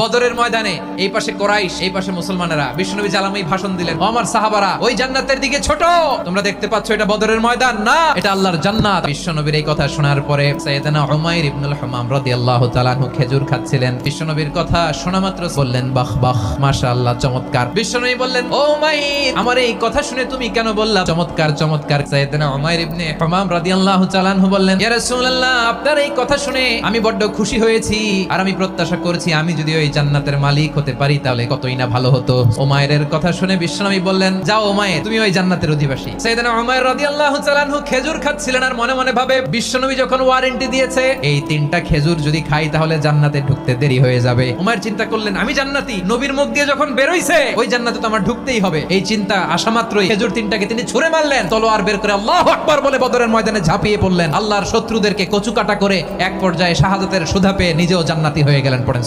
বদরের ময়দানে, এই পাশে কোরাইশ, এই পাশে মুসলমানেরা। বিষ্ণুনবী জালামি ভাষণ দিলেন আমার সাহাবারা, ওই জান্নাতের দিকে ছোট। তোমরা দেখতে পাচ্ছ এটা বদরের ময়দান না, এটা আল্লাহর জান্নাত। বিশ্বনবীর এই কথা শোনার পরে উমাইর ইবনুল হামাম রাদিয়াল্লাহু তাআলা খেজুর খাচ্ছিলেন। বিশ্বনবীর কথা শোনা মাত্র বললেন, বাহ বাহ, মাশাআল্লাহ, চমৎকার। বিশ্বনবী বললেন, ও উমাইর আমার এই কথা শুনে তুমি কেন বললা? চমৎকার চমৎকার। সাইয়েদানা উমাইর ইবনে হামাম রাদিয়াল্লাহু তাআলা বললেন, ইয়া রাসূলুল্লাহ, আপনার এই কথা শুনে আমি বড্ড খুশি হয়েছি, আর আমি প্রত্যাশা করেছি, আমি যদি ওই জান্নাতের মালিক হতে পারি, তাহলে কতই না ভালো হতো। ওমায়ের কথা শুনে বিশ্বনবী বললেন, যাও ওমায়ের, তুমি ওই জান্নাতের অধিবাসী। সাইয়েদানা উমাইর রাদিয়াল্লাহু তাআলা আনহু খেজুর খাচ্ছিলেন আর মনে মনে ভাবে, বিশ্বনবী যখন ওয়ারেন্টি দিয়েছে, এই তিনটা খেজুর যদি খাই, তাহলে জান্নাতে ঢুকতে দেরি হয়ে যাবে। উমায়ের চিন্তা করলেন, আমি জান্নাতি, নবীর মুখ দিয়ে যখন বেরোইছে, ওই জান্নাতে তো আমার ঢুকতেই হবে। এই চিন্তা আসা মাত্রই খেজুর তিনটাকে তিনি ছুঁড়ে মারলেন। তলোয়ার বের করে আল্লাহু আকবার বলে বদরের ময়দানে ঝাঁপিয়ে পড়লেন। আল্লাহর শত্রুদেরকে কচুকাটা করে এক পর্যায়ে শাহাদাতের সুধা পেয়ে নিজেও জান্নাতি হয়ে গেলেন পড়েন।